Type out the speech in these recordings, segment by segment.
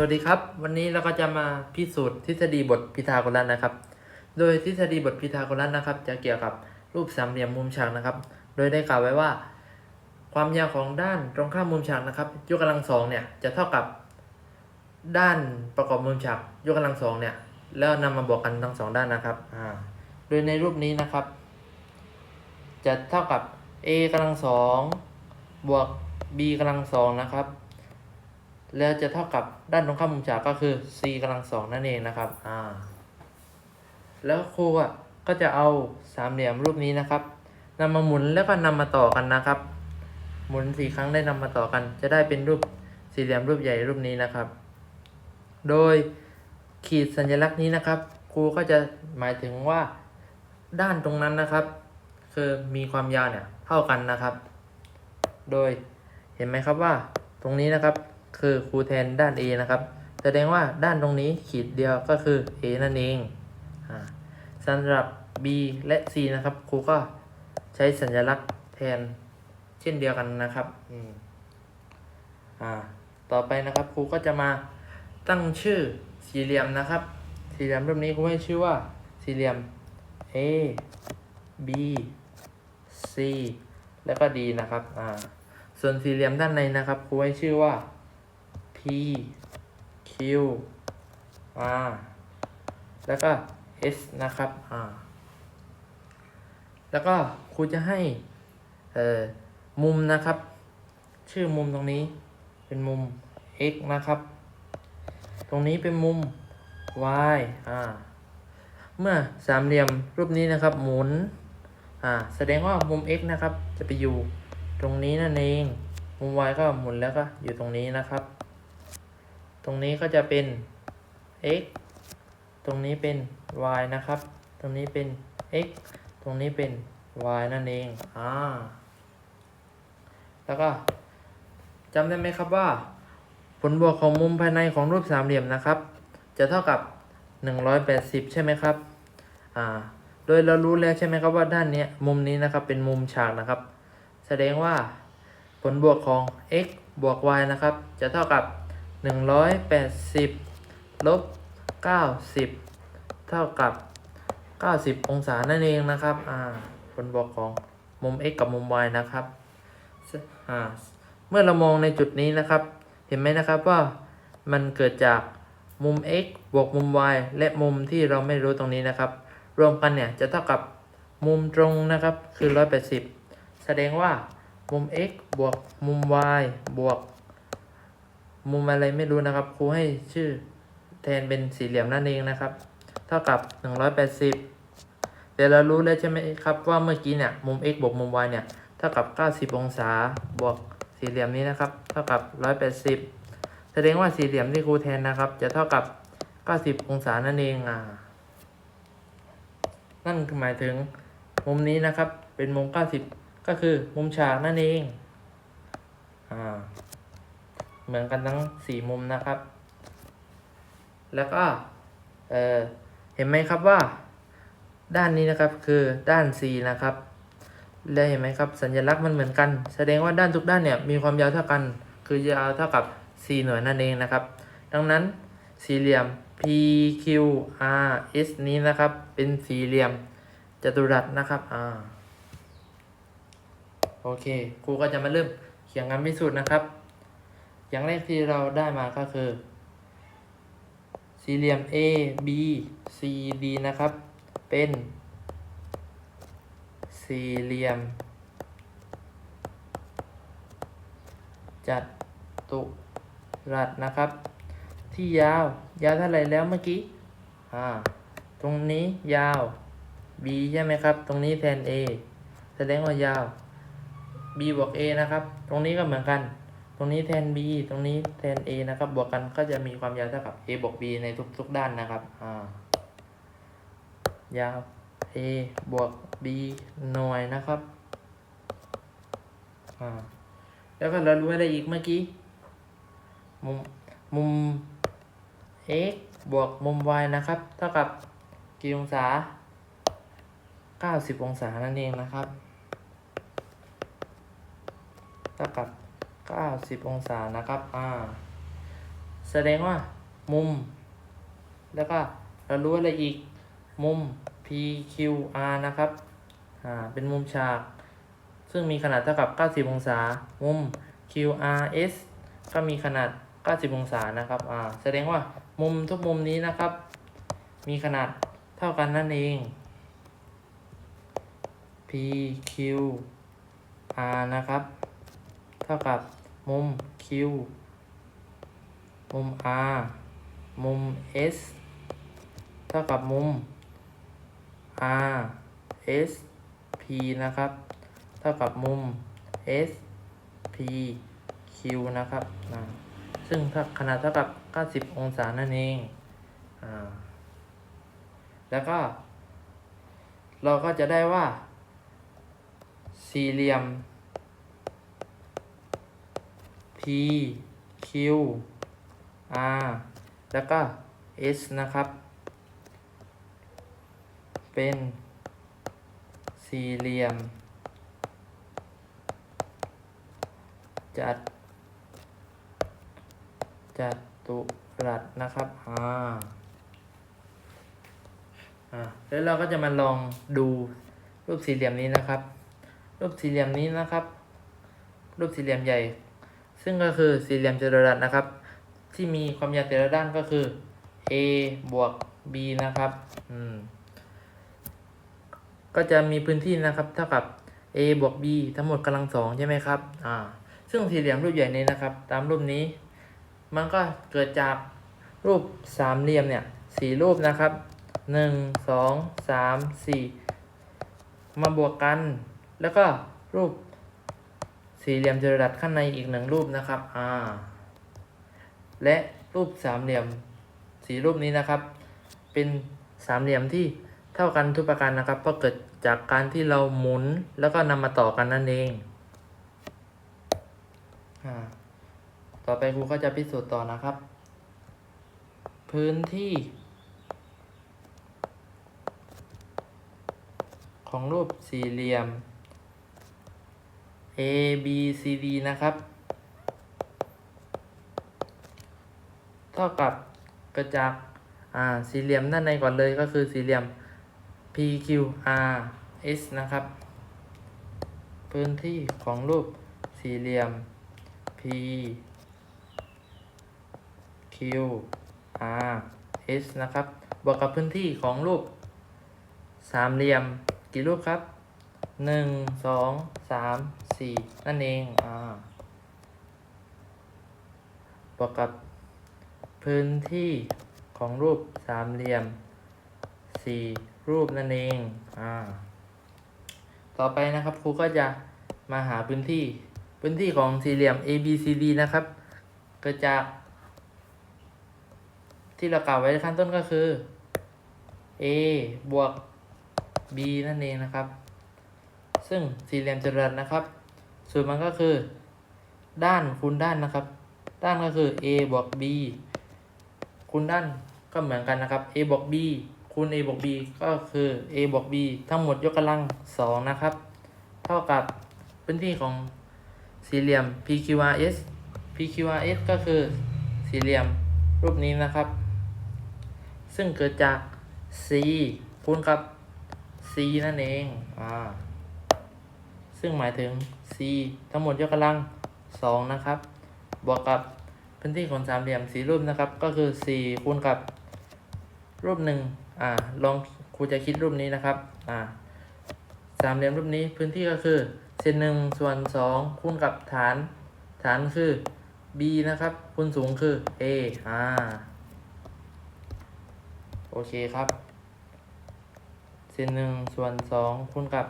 สวัสดีครับ วันนี้เราก็จะมาพิสูจน์ทฤษฎีบทพีทาโกรัสนะครับ โดยทฤษฎีบทพีทาโกรัสนะครับ จะเกี่ยวกับรูปสามเหลี่ยมมุมฉากนะครับ โดยได้กล่าวไว้ว่า ความยาวของด้านตรงข้ามมุมฉากนะครับยกกำลังสองเนี่ยจะเท่ากับ ด้านประกอบมุมฉากยกกำลังสองเนี่ยแล้วนำมาบวกกันทั้งสองด้านนะครับอ่าโดยในรูปนี้นะครับ จะเท่ากับ a กำลังสองบวก b กำลังสองนะครับ แล้วจะเท่ากับ ด้านตรงข้ามมุมฉากก็คือ c กำลังสองนั่นเองนะครับอ่าแล้วครูอะก็จะเอาสามเหลี่ยมรูปนี้นะครับนำมาหมุนแล้วก็นำมาต่อกันนะครับ หมุนสี่ครั้งได้นำมาต่อกัน จะได้เป็นรูปสี่เหลี่ยมรูปใหญ่รูปนี้นะครับ โดยขีดสัญลักษณ์นี้นะครับ ครูก็จะหมายถึงว่าด้านตรงนั้นนะครับ คือมีความยาวเนี่ยเท่ากันนะครับ โดยเห็นไหมครับว่าตรงนี้นะครับ คือครูแทนด้าน A นะครับ แสดงว่าด้านตรงนี้ขีดเดียวก็คือ A นั่นเองอสำหรับ B และ C นะครับครูก็ใช้สัญลักษณ์แทนเช่นเดียวกันนะครับอ่าต่อไปนะครับครูก็จะมาตั้งชื่อสี่เหลี่ยมนะครับ สี่เหลี่ยมรูปนี้ครูให้ชื่อว่าสี่เหลี่ยม A B C แล้วก็ D นะครับอ่าส่วนสี่เหลี่ยมด้านในนะครับครูให้ชื่อว่า P Q R แล้วก็ S นะครับอ่าแล้วก็ครูจะให้เออมุมนะครับ ชื่อมุมตรงนี้เป็นมุม x นะครับ ตรงนี้เป็นมุม y อ่า เมื่อสามเหลี่ยมรูปนี้นะครับ หมุน อ่า แสดงว่ามุม x นะครับ จะไปอยู่ตรงนี้นั่นเอง มุม y ก็หมุนแล้วก็อยู่ตรงนี้นะครับ รงนี้ก็จะเป็น x ตรงนี้เป็น y นะครับ ตรงนี้เป็น x ตรงนี้เป็น y นั่นเอง อ่า แล้วก็จำได้ไหมครับว่า ผลบวกของมุมภายในของรูปสามเหลี่ยมนะครับ จะเท่ากับ 180 ใช่ไหมครับ อ่า โดยเรารู้แล้วใช่ไหมครับว่าด้านเนี้ยมุมนี้นะครับเป็นมุมฉากนะครับ แสดงว่าผลบวกของ x บวก y นะครับ จะเท่ากับ 180ลบ90เท่ากับ90องศานั่นเองนะครับ อ่าผลบวกของมุม x กับมุม y นะครับ อ่า เมื่อเรามองในจุดนี้นะครับ เห็นไหมนะครับว่ามันเกิดจากมุม x บวกมุม y และมุมที่เราไม่รู้ตรงนี้นะครับ รวมกันเนี่ยจะเท่ากับมุมตรงนะครับคือ 180 แสดงว่ามุม x บวกมุม y บวก มุมอะไรไม่รู้นะครับ ครูให้ชื่อแทนเป็นสี่เหลี่ยมนั่นเองนะครับ เท่ากับ 180 แต่เรารู้แล้วใช่ไหมครับว่าเมื่อกี้เนี่ยมุม x บวกมุม y เนี่ยเท่ากับ 90 องศาบวกสี่เหลี่ยมนี้นะครับ เท่ากับ 180 แสดงว่าสี่เหลี่ยมที่ครูแทนนะครับ จะเท่ากับ 90 องศานั่นเองอ่านั่นหมายถึงมุมนี้นะครับเป็นมุม 90 ก็คือมุมฉากนั่นเองอ่า เหมือนกันทั้ง4มุมนะครับ แล้วก็เออเห็นไหมครับว่า ด้านนี้นะครับคือด้าน C นะครับแล้วเห็นไหมครับสัญลักษณ์มันเหมือนกัน แสดงว่าด้านทุกด้านเนี่ยมีความยาวเท่ากัน คือยาวเท่ากับ c หน่วยนั่นเองนะครับ ดังนั้นสี่เหลี่ยม PQRS นี้นะครับ เป็นสี่เหลี่ยมจัตุรัสนะครับอ่าโอเคครูก็จะมาเริ่มเขียนงานพิสูจน์นะครับ อย่างแรกที่เราได้มาก็คือ สี่เหลี่ยม A B C D นะครับ เป็น สี่เหลี่ยม จัตุรัสนะครับ ที่ยาวยาวเท่าไหร่แล้วเมื่อกี้อ่าตรงนี้ยาว b ใช่ไหมครับ ตรงนี้แทน a แสดงว่ายาว b บวก a นะครับ ตรงนี้ก็เหมือนกัน ตรงนี้แทน b ตรงนี้แทน a นะครับ บวกกันก็จะมีความยาวเท่ากับ a บวก b ในทุกๆด้านนะครับอ่ายาว a บวก b หน่วยนะครับอ่าแล้วก็เรารู้อะไรอีกเมื่อกี้ มุมมุม x บวกมุม y นะครับ เท่ากับกี่องศา 90 องศานั่นเองนะครับ เท่ากับ 90 องศานะครับอ่าแสดงว่า มุม แล้วก็เรารู้อะไรอีกมุม PQR นะครับอ่าเป็นมุมฉาก ซึ่งมีขนาดเท่ากับ 90 องศา มุม QRS ก็มีขนาด 90 องศานะครับอ่าแสดงว่ามุมทุกมุมนี้นะครับ มีขนาดเท่ากันนั่นเอง PQR นะครับ เท่ากับ มุม Q มุม R มุม S เท่ากับมุม R S P นะครับ เท่ากับมุม S P Q นะครับนะซึ่งขนาดเท่ากับ 90 องศานั่นเองอ่าแล้วก็ เราก็จะได้ว่า สี่เหลี่ยม Q R แล้วก็ S นะครับ เป็นสี่เหลี่ยม จัด จัดตุรัสนะครับอ่าอ่าแล้วเราก็จะมาลองดูรูปสี่เหลี่ยมนี้นะครับ รูปสี่เหลี่ยมนี้นะครับ รูปสี่เหลี่ยมใหญ่ ซึ่งก็คือสี่เหลี่ยมจัตุรัสนะครับ ที่มีความยาวแต่ละด้านก็คือ a บวก b นะครับอืมก็จะมีพื้นที่นะครับเท่ากับ a บวก b ทั้งหมดกำลังสองใช่ไหมครับอ่าซึ่งสี่เหลี่ยมรูปใหญ่นี้นะครับ ตามรูปนี้ มันก็เกิดจากรูปสามเหลี่ยมเนี่ยสี่รูปนะครับหนึ่งสองสามสี่มาบวกกัน แล้วก็รูป สี่เหลี่ยมจัตุรัสข้างในอีกหนึ่งรูปนะครับอ่าและรูปสามเหลี่ยมสี่รูปนี้นะครับ เป็นสามเหลี่ยมที่เท่ากันทุกประการนะครับ เพราะเกิดจากการที่เราหมุนแล้วก็นำมาต่อกันนั่นเองอ่าต่อไปครูก็จะพิสูจน์ต่อนะครับ พื้นที่ ของรูปสี่เหลี่ยม A B C D นะครับ เท่ากับกระจกอ่าสี่เหลี่ยมด้านในก่อนเลยก็คือสี่เหลี่ยม PQR S นะครับ พื้นที่ของรูปสี่เหลี่ยม P Q R S นะครับ บวกกับพื้นที่ของรูปสามเหลี่ยม กี่รูปครับหนึ่ง สี่นั่นเองอ่าบวกกับพื้นที่ของรูปสามเหลี่ยมสี่รูปนั่นเองอ่าต่อไปนะครับครูก็จะมาหาพื้นที่พื้นที่ของสี่เหลี่ยม A B C D นะครับ เกิดจาก ที่เรากล่าวไว้ขั้นต้นก็คือ a บวก b นั่นเองนะครับ ซึ่งสี่เหลี่ยมจัตุรัสนะครับ สูตรมันก็คือ ด้านคูณด้านนะครับ ด้านก็คือ a บวก b คูณด้านก็เหมือนกันนะครับ a บวก b คูณ a บวก b ก็คือ a บวก b ทั้งหมดยกกำลังสองนะครับ เท่ากับพื้นที่ของสี่เหลี่ยม PQRS PQRS ก็คือสี่เหลี่ยมรูปนี้นะครับ ซึ่งเกิดจาก c คูณกับ c นั่นเอง อ่า ซึ่งหมายถึง c ทั้งหมดยกกำลัง2นะครับ บวกกับพื้นที่ของสามเหลี่ยมสีรูปนะครับ ก็คือ 4 คูณกับ รูปหนึ่งอ่าลองครูจะคิดรูปนี้นะครับอ่าสามเหลี่ยมรูปนี้พื้นที่ก็คือเศษหนึ่งส่วนสองคูณกับฐาน ฐานคือ b นะครับ คูณสูงคือ a อ่าโอเคครับเศษหนึ่งส่วนสองคูณกับ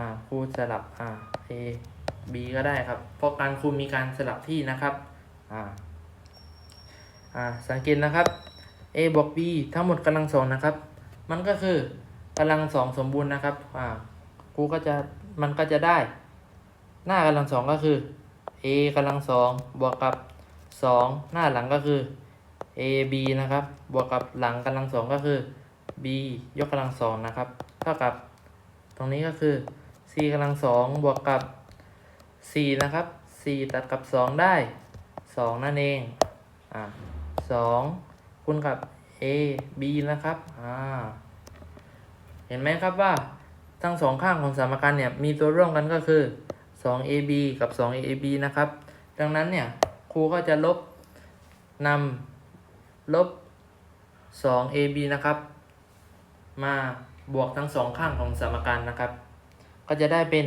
อ่าคูณสลับอ่า a b ก็ได้ครับ เพราะการคูณมีการสลับที่นะครับอ่าอ่าสังเกตนะครับ a บวก b ทั้งหมดกำลังสองนะครับ มันก็คือกำลังสองสมบูรณ์นะครับอ่าครูก็จะมันก็จะได้ หน้ากำลังสองก็คือ a กำลังสองบวกกับสองหน้าหลังก็คือ a b นะครับ บวกกับหลังกำลังสองก็คือ b ยกกำลังสองนะครับ เท่ากับตรงนี้ก็คือ c กำลังสองบวกกับ4นะครับ4ตัดกับ2ได้สองนั่นเองอ่าสองคูณกับ a b นะครับอ่าเห็นไหมครับว่าทั้งสองข้างของสมการเนี่ยมีตัวร่วมกันก็คือ 2ab กับ 2ab นะครับ ดังนั้นเนี่ยครูก็จะลบนำลบ 2ab นะครับ มาบวกทั้งสองข้างของสมการนะครับ ก็จะได้เป็น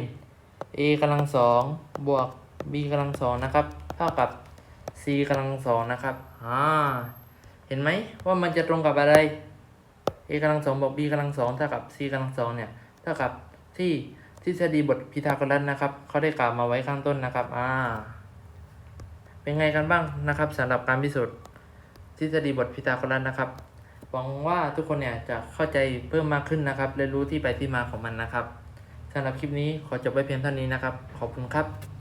a กำลังสองบวก b กำลังสองนะครับ เท่ากับ c กำลังสองนะครับอ่าเห็นไหมว่ามันจะตรงกับอะไร a กำลังสองบวก b กำลังสองเท่ากับ c กำลังสองเนี่ยเท่ากับที่ทฤษฎีบทพีทาโกรัสนะครับเขาได้กล่าวมาไว้ข้างต้นนะครับอ่าเป็นไงกันบ้างนะครับสำหรับการพิสูจน์ทฤษฎีบทพีทาโกรัสนะครับหวังว่าทุกคนเนี่ยจะเข้าใจเพิ่มมากขึ้นนะครับและรู้ที่ไปที่มาของมันนะครับ สำหรับคลิปนี้ขอจบไว้เพียงเท่านี้นะครับ ขอบคุณครับ